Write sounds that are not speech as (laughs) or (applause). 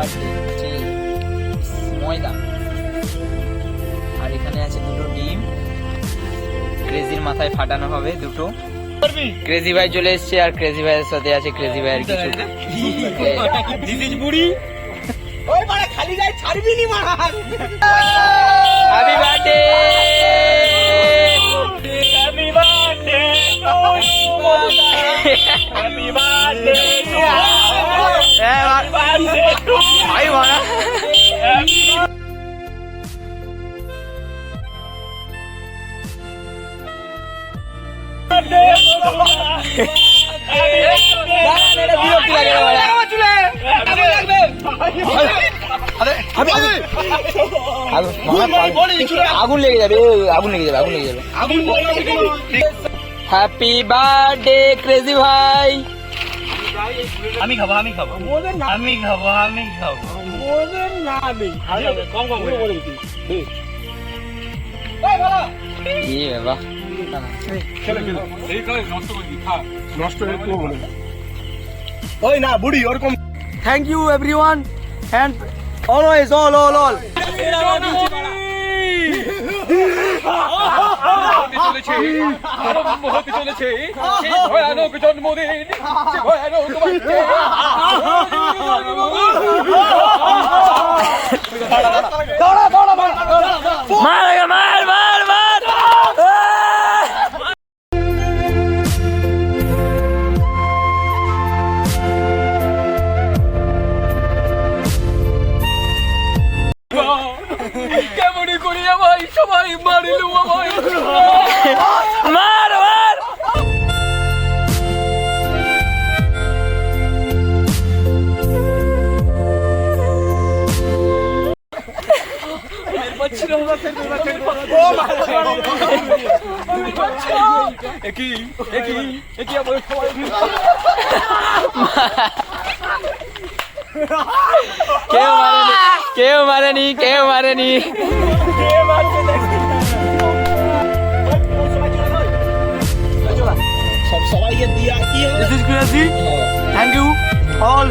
আছে হচ্ছে ময়দা। আর এখানে আছে দুটো ডিম। ক্রেজির মাথায় ফাটানো হবে দুটো। ক্রেজি ভাই চলে এসছে আর ক্রেজি ভাইয়ের সাথে আছে ক্রেজি ভাইয়ের কিছু (laughs) দিদিস বুড়ি। ওই মানে খালি গায়ে ছাড়বি নি মারা হ্যাপি বার্থডে আগুন লেগে যাবে আগুন লেগে যাবে আগুন লেগে যাবে। হ্যাপি বার্থডে ক্রেজি ভাই। আমি খাব আমি খাব। আমি খাব আমি খাব। কম খাব বাবা। নষ্ট হয়ে ওই না বুড়ি ওরকম thank you everyone and always all all all চলেছে ভয়ানক জন্মদিন, ভয়ানক কেমনি করিয়া ভাই? সবাই মারিল ভাই। মার মার! একই একই একই আমার मारे મારે નહીં કેવ મારે सब सवाल ये दिया थैंक यू ऑल